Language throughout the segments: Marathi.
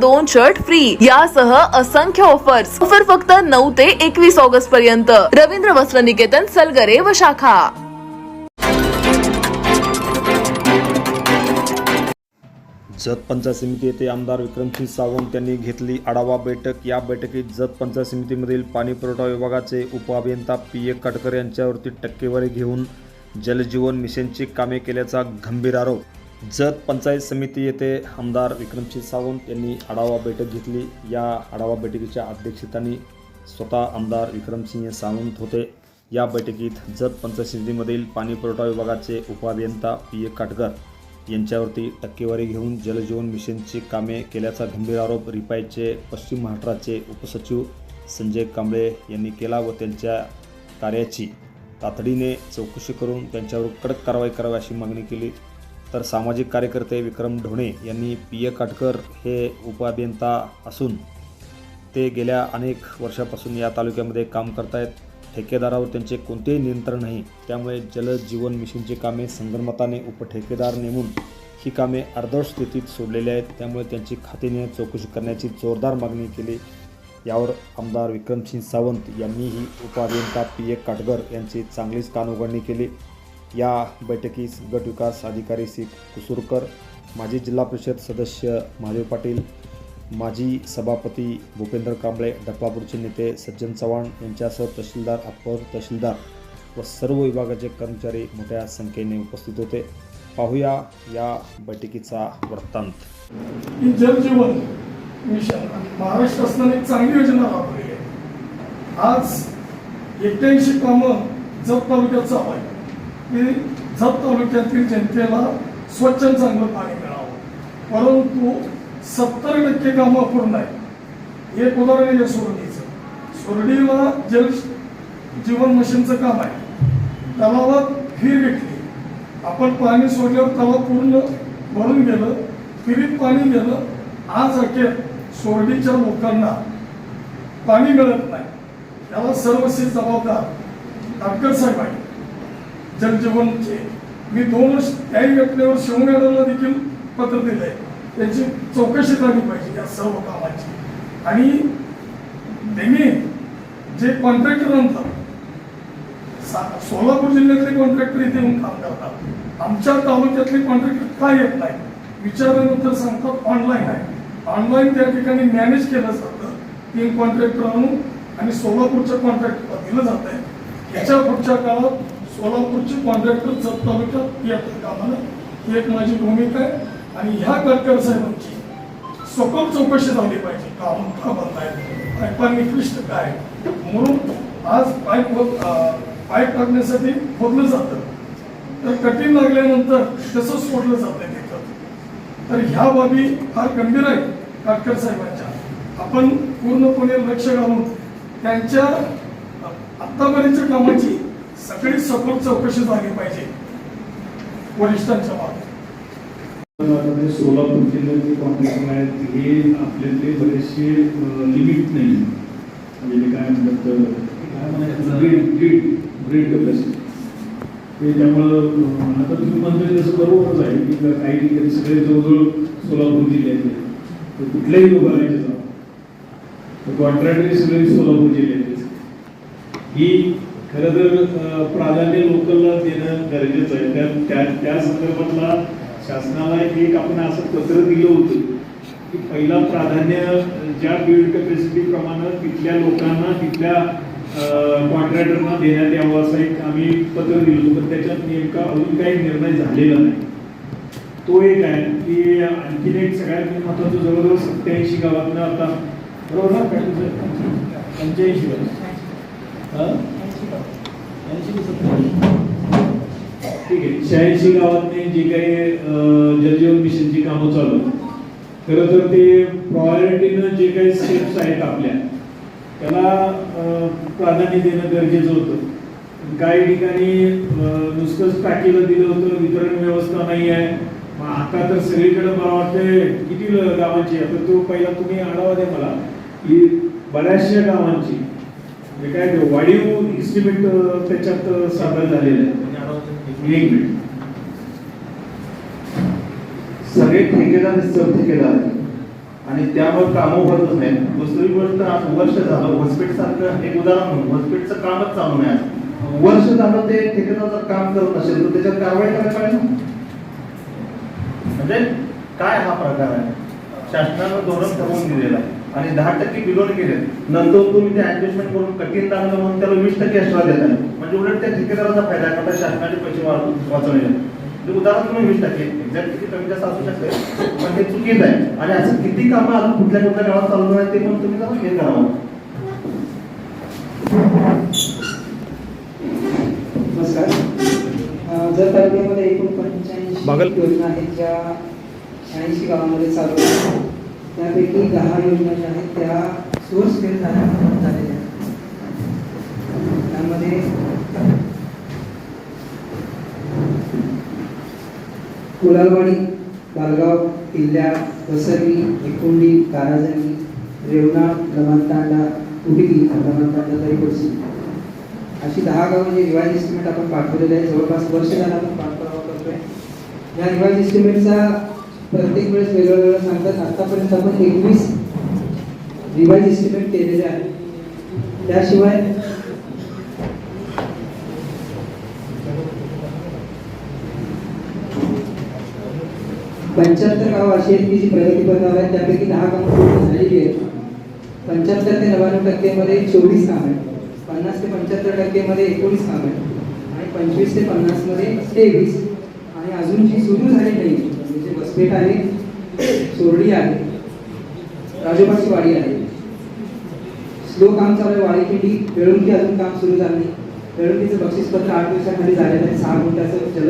दोन शर्ट फ्री यासह असंख्य ऑफर्स ऑफर फक्त नऊ ते एकवीस ऑगस्ट पर्यंत. रवींद्र वस्त्र निकेतन सलगरे व शाखा. जत पंचायत समिती येथे आमदार विक्रमसिंह सावंत यांनी घेतली आढावा बैठक. या बैठकीत जत पंचायत समितीमधील पाणी पुरवठा विभागाचे उपअभियंता पी ए काटकर यांच्यावरती टक्केवारी घेऊन जलजीवन मिशनची कामे केल्याचा गंभीर आरोप. जत पंचायत समिती येथे आमदार विक्रमसिंह सावंत यांनी आढावा बैठक घेतली. या आढावा बैठकीच्या अध्यक्षस्थानी स्वतः आमदार विक्रमसिंह सावंत होते. या बैठकीत जत पंचायत समितीमधील पाणी पुरवठा विभागाचे उपअभियंता पी ए काटकर यांच्यावरती टक्केवारी घेऊन जलजीवन मिशनची कामे केल्याचा गंभीर आरोप रिपाईचे पश्चिम महाराष्ट्राचे उपसचिव संजय कांबळे यांनी केला व त्यांच्या कार्याची तातडीने चौकशी करून त्यांच्यावर कडक कारवाई करावी अशी मागणी केली. तर सामाजिक कार्यकर्ते विक्रम ढोणे यांनी पी ए काटकर हे उपअभियंता असून ते गेल्या अनेक वर्षापासून या तालुक्यामध्ये काम करतायत. ठेकेदारावर त्यांचे कोणतेही नियंत्रण नाही. त्यामुळे जल जीवन मिशनची कामे संगनमताने उपठेकेदार नेमून ही कामे अर्धवट स्थितीत सोडलेली आहेत. त्यामुळे त्यांची खात्रीने चौकशी करण्याची जोरदार मागणी केली. यावर आमदार विक्रमसिंह सावंत यांनीही उपअभियंता पी ए काटगर यांची चांगलीच कानउघडणी केली. या बैठकीस गट विकास अधिकारी सी. कुसुरकर माजी जिल्हा परिषद सदस्य महादेव पाटील माजी सभापती भूपेंद्र कांबळे डफळापूरचे नेते सज्जन चव्हाण यांच्यासह तहसीलदार अप्पर तहसीलदार व सर्व विभागाचे कर्मचारी मोठ्या संख्येने उपस्थित होते. पाहूया या बैठकीचा वृत्तांत. जलजीवन मिशन महाराष्ट्र शासनाने एक चांगली योजना राबवली आहे. आज एक्क्याऐंशी कामं जत तालुक्यात चालू आहे की जत तालुक्यातील जनतेला स्वच्छ आणि चांगलं पाणी मिळावं. परंतु सत्तर टक्के कामं अपूर्ण आहे एक उदाहरण म्हणजे आहे सोरडीचं सोरडीला जल जीवन मशीनचं काम आहे. तलावात फिर घेतली आपण पाणी सोडल्यावर तलाव पूर्ण भरून गेलं फिरीत पाणी गेलं. आज अखेर सोरडीच्या लोकांना पाणी मिळत नाही. त्याला सर्वस्वी जबाबदार काटकर साहेब आहे जलजीवनचे मी दोन त्याही घटनेवर शिवमॅडमला देखील पत्र दिलंय. त्याची चौकशी झाली पाहिजे या सर्व कामाची. आणि त्यांनी जे कॉन्ट्रॅक्टर आणतात सोलापूर जिल्ह्यातले कॉन्ट्रॅक्टर इथे येऊन काम करतात. आमच्या तालुक्यातले कॉन्ट्रॅक्टर का येत नाही? विचारल्यानंतर सांगतात ऑनलाईन आहे. ऑनलाईन त्या ठिकाणी मॅनेज केलं जातं. तीन कॉन्ट्रॅक्टर आणून आणि सोलापूरच्या कॉन्ट्रॅक्टरला दिलं जात आहे याच्या पुढच्या काळात सोलापूरची कॉन्ट्रॅक्टर जत तालुक्यात येतात कामाला ही एक माझी भूमिका आहे. आणि ह्या गडकर साहेबांची सखोल चौकशी झाली पाहिजे. काम का बंद आहे पाईपांनी निकृष्ट काय? म्हणून आज पाईप पाईप टाकण्यासाठी खोदलं जातं. तर कठीण लागल्यानंतर तसं सोडलं जातं तिथं. तर ह्या बाबी फार गंभीर आहे काटकर साहेबांच्या. आपण पूर्णपणे लक्ष घालून त्यांच्या आत्तापर्यंतच्या कामाची सगळी सखोल चौकशी झाली पाहिजे. वरिष्ठांच्या मागे. मध्ये सोलापूर जिल्ह्यातले कॉन्ट्रॅक्टर आहेत हे आपल्यातले बरेचसे लिमिट नाही. म्हणजे ते काय म्हणतात ग्रीड ग्रीड ग्रीड कपॅसिटी ते त्यामुळं आता तुम्ही म्हणतोय तसं बरोबरच आहे की काही ठिकाणी सगळे जवळजवळ सोलापूर जिल्ह्यातले तर कुठल्याही विभागाचे जाऊ कॉन्ट्रॅक्टर सगळे सोलापूर जिल्ह्यातले ही खरं तर प्राधान्य लोकलला देणं गरजेचं आहे. त्या त्या त्या संदर्भातला शासनाला एक आपण असं पत्र दिलं होतं की पहिला प्राधान्य ज्या बिल्ड कॅपॅसिटी प्रमाणे तिथल्या लोकांना तिथल्या कॉन्ट्रॅक्टरना देण्यात यावं असं एक आम्ही पत्र दिलं होतं. पण त्याच्यात नेमका अजून काही निर्णय झालेला नाही. तो एक आहे की आणखीन एक सगळ्यात महत्वाचं जवळजवळ सत्याऐंशी गावातनं आता बरोबर ना पंच्याऐंशी गाव ऐंशी ते सत्तर. ठीक आहे. शहाऐंशी गावातने जी काही अं, जलजीवन मिशनची कामं चालू आहेत, खरं तर ते प्रायोरिटीनं जे काही स्टेप्स आहेत आपल्या त्याला प्राधान्य देणं गरजेचं होतं. काही ठिकाणी नुसतंच टाकीला दिलं होतं वितरण व्यवस्था नाही आहे. मग आता तर सगळीकडे मला वाटतंय किती गावांची आता तो पहिला तुम्ही आढावा द्या मला. की बऱ्याचशा गावांची म्हणजे काय वाढीव इस्टिमेट त्याच्यात सादर झालेलं आहे एक मिनिट सगळे ठेकेदार ठेकेदार. आणि त्यामुळे कामं होतच नाहीत दुसरी गोष्ट आज वर्ष झालं हॉस्पिटल सारखं एक उदाहरण म्हणून हॉस्पिटलचं कामच चालू नाही आज. वर्ष झालं ते ठेकेदार जर काम करत नसेल तर त्याच्यात कारवाई करायला पाहिजे. म्हणजे काय हा प्रकार आहे शासनानं धोरण ठरवून दिलेलं आहे आणि दहा टक्के बिलोन केले नंतर तुम्ही ते ऍडजस्टमेंट करून कठीण लागलं म्हणून त्याला वीस टक्के एक्स्ट्रा देत आहे म्हणजे उलट त्या ठेकेदाराचा फायदा आहे. का शासनाचे पैसे वाच- वाचवले. म्हणजे उदाहरण तुम्ही वीस टक्के. एक्झॅक्ट किती कमी जास्त असू शकते. पण हे चुकीचं आहे. आणि असं किती कामं अजून कुठल्या कुठल्या गावात चालू आहेत ते पण तुम्ही जरा हे करावं नमस्कार. जर तालुक्यामध्ये एकूण पंच्याऐंशी बागल- योजना आहेत ज्या शहाऐंशी गावामध्ये चालू आहेत त्यापैकी दहा योजना ज्या आहेत त्या सोर्स फेल झाल्या झालेल्या आहेत. त्यामध्ये कुलालवाडी बालगाव किल्ल्या वसरवी एकुंडी काराजणी रेवणा लमणतांडा उडगी तरी तरीकोची अशी दहा गावं जे रिवाईज एस्टिमेट आपण पाठवलेले आहे जवळपास वर्ष झालं आपण पाठपुरावा करतोय. या रिवाईज एस्टिमेटचा प्रत्येक वेळेस वेगळं वेगळं सांगतात. आतापर्यंत आपण एकवीस रिवाईज एस्टिमेट केलेले आहे त्याशिवाय पंच्याहत्तर गावं अशी आहेत की जी प्रगतीपथावर आहेत. त्यापैकी दहा कामं पूर्ण झालेली आहेत. पंच्याहत्तर ते नव्याण्णव टक्केमध्ये चोवीस काम आहेत. पन्नास ते पंच्याहत्तर टक्केमध्ये एकोणीस काम आहेत. आणि पंचवीस ते पन्नासमध्ये तेवीस. आणि अजून जी सुरू झाली नाही म्हणजे आहे सोरडी आहे राजोबाची वाडी आहे. स्लो काम चालू आहे वाडीखिंडी वेळुंकी अजून काम सुरू झालं नाही. वेळुंकीचं बक्षीसपत्र आठ दिवसाखाली झालेलं आहे. सहा मिनिटाचं जल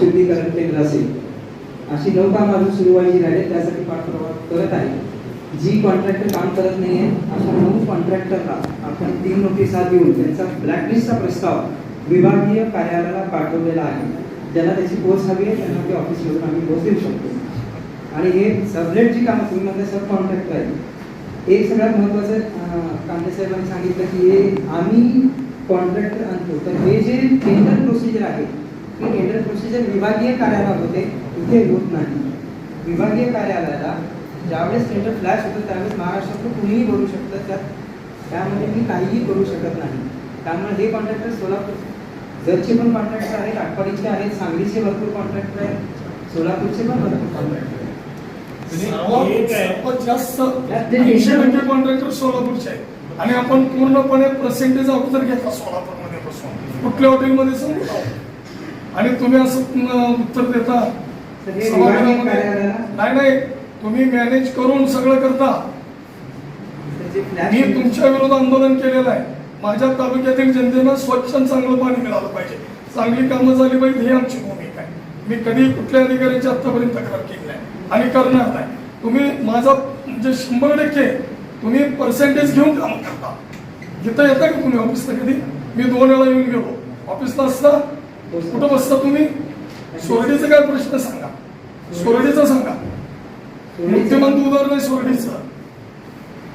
शुद्धीकरण केंद्र असेल. अशी नऊ काम अजून सुरू व्हायची राहिले त्यासाठी पाठपुरावा करत आहे. जी कॉन्ट्रॅक्टर काम करत नाही आहे अशा नऊ कॉन्ट्रॅक्टरला आपण तीन नोटिसा देऊन त्यांचा ब्लॅकलिस्टचा प्रस्ताव विभागीय कार्यालयाला पाठवलेला आहे. ज्यांना त्याची पोच हवी आहे त्यांना ते ऑफिसमधून आम्ही पोच देऊ शकतो. आणि हे सबलेट जी कामं तुम्ही म्हणता सब कॉन्ट्रॅक्टर आहे एक सगळ्यात महत्त्वाचं कांदे साहेबांनी सांगितलं की हे आम्ही कॉन्ट्रॅक्टर आणतो. तर हे जे टेंडर प्रोसिजर आहे हे टेंडर प्रोसिजर विभागीय कार्यालयात होते इथे होत नाही. विभागीय कार्यालयाला ज्यावेळेस टेंडर फ्लॅश होतं त्यावेळेस महाराष्ट्रातलं कुणीही भरू शकतं त्यात त्यामध्ये मी काहीही करू शकत नाही. त्यामुळे हे कॉन्ट्रॅक्टर सोलापूर जरचे पण कॉन्ट्रॅक्टर आहेत आटपाडीचे आहेत सांगलीचे भरपूर कॉन्ट्रॅक्टर आहेत सोलापूरचे पण भरपूर कॉन्ट्रॅक्टर आहेत. सर्वात जास्त टक्के कॉन्ट्रॅक्टर सोलापूरचे आहेत. आणि आपण पूर्णपणे पर्सेंटेज अगोदर घेतला सोलापूरमध्ये बसून. कुठल्या हॉटेलमध्ये सांगू जाऊ. आणि तुम्ही असं उत्तर देता? हे नाही नाही. तुम्ही मॅनेज करून सगळं करता. मी तुमच्या विरोधात आंदोलन केलेलं आहे. माझ्या तालुक्यातील जनतेला स्वच्छ आणि चांगलं पाणी मिळालं पाहिजे. चांगली कामं झाली पाहिजे ही आमची भूमिका आहे. मी कधी कुठल्या अधिकाऱ्याची आतापर्यंत तक्रार केली नाही. आणि करणार नाही. तुम्ही माझा म्हणजे शंभर टक्के तुम्ही पर्सेंटेज घेऊन काम करता. इथं येता का तुम्ही ऑफिसला कधी? मी दोन वेळा येऊन गेलो. ऑफिसला असता कुठं बसता तुम्ही? सोरडीचा काय प्रश्न सांगा. सोरडीचा सांगा. मुख्यमंत्री उदाहरण आहे सोरडीचं.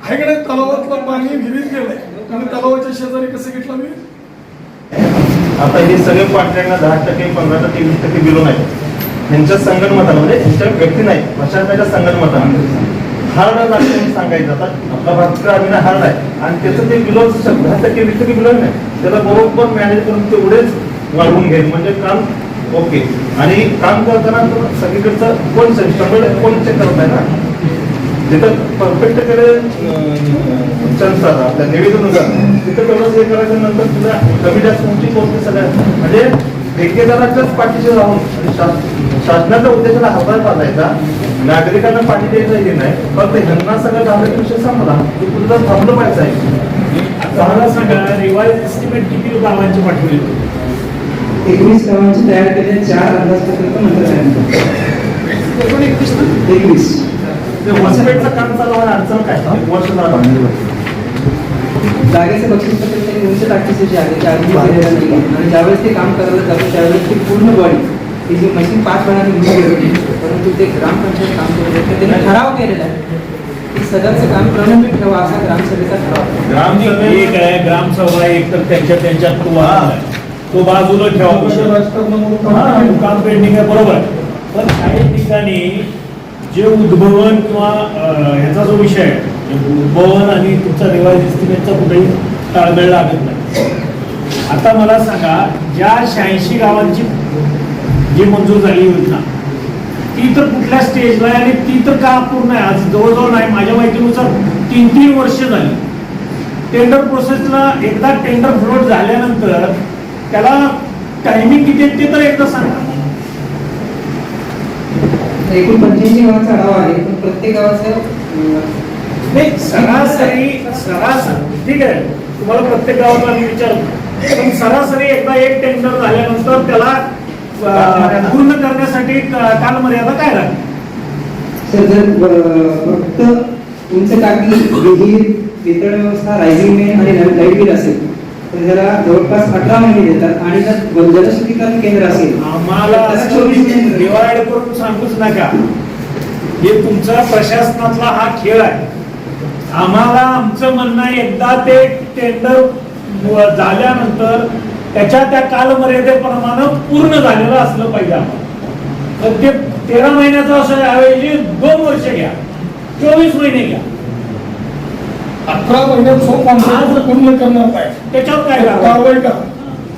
आहे का नाही? तलावातलं पाणी विहिरीत गेलंय. आणि तलावाच्या शेजारी कसं घेतलं मी? आता हे सगळे कॉन्ट्रॅक्टला दहा टक्के पंधरा टक्के वीस टक्के बिलो नाही ह्यांच्या संगणमतानं म्हणजे त्यांच्या व्यक्ती नाही प्रशासनाच्या संगणमतानं हार्ड लागतं सांगायचं आता. आपला भास्कर अभिनय हार्ड आहे. आणि त्याचं ते बिलो दहा टक्के वीस टक्के बिलो नाही त्याला बरोबर मॅनेज करून तेवढेच वाढवून घेईल म्हणजे काम ओके आणि काम करताना सगळीकडचं कोण शंभर कोण चेक करत आहे ना? जिथं परफेक्टकडे चान्स आला आपल्या निवेदनुसार तिथं तेवढंच हे करायचं नंतर तुला कमी जास्त उंची पोहोचते सगळ्या म्हणजे ठेकेदाराच्याच पाठीशी राहून शासनाच्या उद्देशाला हातभार बांधायचा नागरिकांना पाणी द्यायचं हे नाही फक्त ह्यांना सगळं झालं विषय संपला की तुझं थांबलं पाहिजे आहे. मला सांगा रिवाइज एस्टिमेट किती गावांचे पाठवले? एकवीस गावांची तयार केलेल्या चार अंदाजपत्रक केले. एकवीस. ते हॉस्पिटलचं काम चालू आहे अडचण काय? वर्ष झालं जागेचं बक्षीस पत्र त्यांनी उंच टाकीचे जे आहे ते केलेलं नाही. आहे. आणि ज्यावेळेस ते काम करायला जातं त्यावेळेस ती पूर्ण बॉडी ती जी मशीन पाच गेली परंतु ते ग्रामपंचायत काम करू देत त्यांनी ठराव केलेला आहे की सदरचं काम प्रलंबित ठेवा असा ग्रामसभेचा ठराव ग्रामसभा एक आहे ग्रामसभा एक तर त्यांच्या त्यांच्यात तो वाद. तो बाजूला ठेवा. काम काम पेंडिंग आहे बरोबर. पण काही ठिकाणी जे उद्भवन किंवा ह्याचा जो विषय आहे म्हणजे उद्भवन आणि तुमचा रिवाज एस्टिमेटचा कुठेही ताळमेळ लागत नाही. आता मला सांगा ज्या शहाऐंशी गावांची जी मंजूर झाली योजना ती तर कुठल्या स्टेजला आहे आणि ती तर का पूर्ण आहे? आज जवळजवळ नाही माझ्या माहितीनुसार तीन तीन वर्ष झाली. टेंडर प्रोसेसला एकदा टेंडर फ्लोट झाल्यानंतर त्याला टायमिंग किती ते तर एकदा सांगा. एकूण पंच्याऐंशी गावाचा आढावा आहे पण प्रत्येक गावाचं नाही सरासरी सरासरी ठीक आहे. तुम्हाला प्रत्येक गावाला मी विचारतो पण सरासरी एकदा एक टेंडर झाल्यानंतर त्याला पूर्ण करण्यासाठी क- कालमर्यादा काय राहील? सर जर फक्त उंच टाकी विहीर वितरण व्यवस्था रायझिंग मेन आणि लाइट बिल असेल तर त्याला जवळपास अठरा महिने देतात आणि जर जलशुद्धीकरण केंद्र असेल आम्हाला डिवाइड करून सांगूच नका. हे तुमचा प्रशासनातला हा खेळ आहे. आम्हाला आमचं म्हणणं एकदा ते टेंडर झाल्यानंतर त्याच्या त्या कालमर्यादेप्रमाणे पूर्ण झालेलं असलं पाहिजे आम्हाला. तर ते तेरा महिन्याचं असं ऐवजी दोन वर्ष घ्या. चोवीस महिने घ्या. अठरा महिन्यात जो कॉन्ट्रॅक्ट पूर्ण करणार नाही. त्याच्यावर काय करावं? कारवाई करा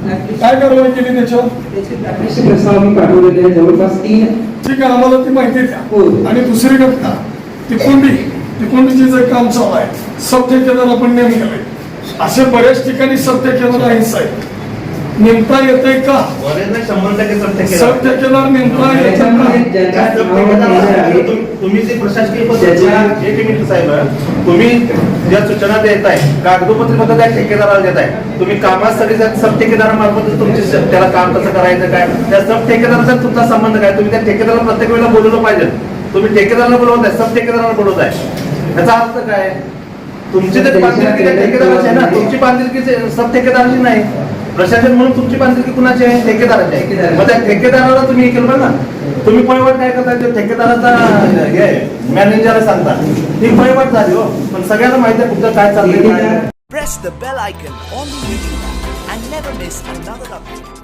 नक्कीच. काय कारवाई केली त्याच्यावर? त्याचे तक्रारीचे प्रस्ताव मी पाठवलेले आहे जवळपास तीन ठीक आहे आम्हाला ती माहिती हो. द्या आणि दुसरी घटना तिकोंडी. तिकोंडीचे जे काम चालू आहे सब ठेकेदार आपण नेमले असे बऱ्याच ठिकाणी सब ठेकेदार आहे साहेब. नेमता येते का? बरेच नाही शंभर टक्के सत्य सब ठेकेदार नेमता येते का तुम्ही जे प्रशासकीय तुम्ही ज्या सूचना देत आहे कागदोपत्री त्या ठेकेदाराला देत आहे तुम्ही कामासाठी जर सब ठेकेदारामार्फत तुमची त्याला काम कसं करायचं काय? त्या सब ठेकेदाराचा तुमचा संबंध काय? तुम्ही त्या ठेकेदाराला प्रत्येक वेळेला बोलवलं पाहिजे. तुम्ही ठेकेदाराला बोलवत आहे सब ठेकेदाराला बोलवत आहे. त्याचा अर्थ काय? तुमची तर बांधिलकी ठेकेदाराची आहे ना? तुमची बांधिलकी सब ठेकेदाराची नाही. प्रशासन म्हणून तुमची बांधिलकी कुणाची आहे? ठेकेदाराची आहे. मग त्या ठेकेदाराला तुम्ही हे केलं ना तुम्ही पळवट काय करता? ते ठेकेदाराचा हे मॅनेजर सांगता. ही पळवट झाली हो. पण सगळ्यांना माहिती आहे तुमचं काय चाललंय Press the bell icon on the YouTube app and never miss another update.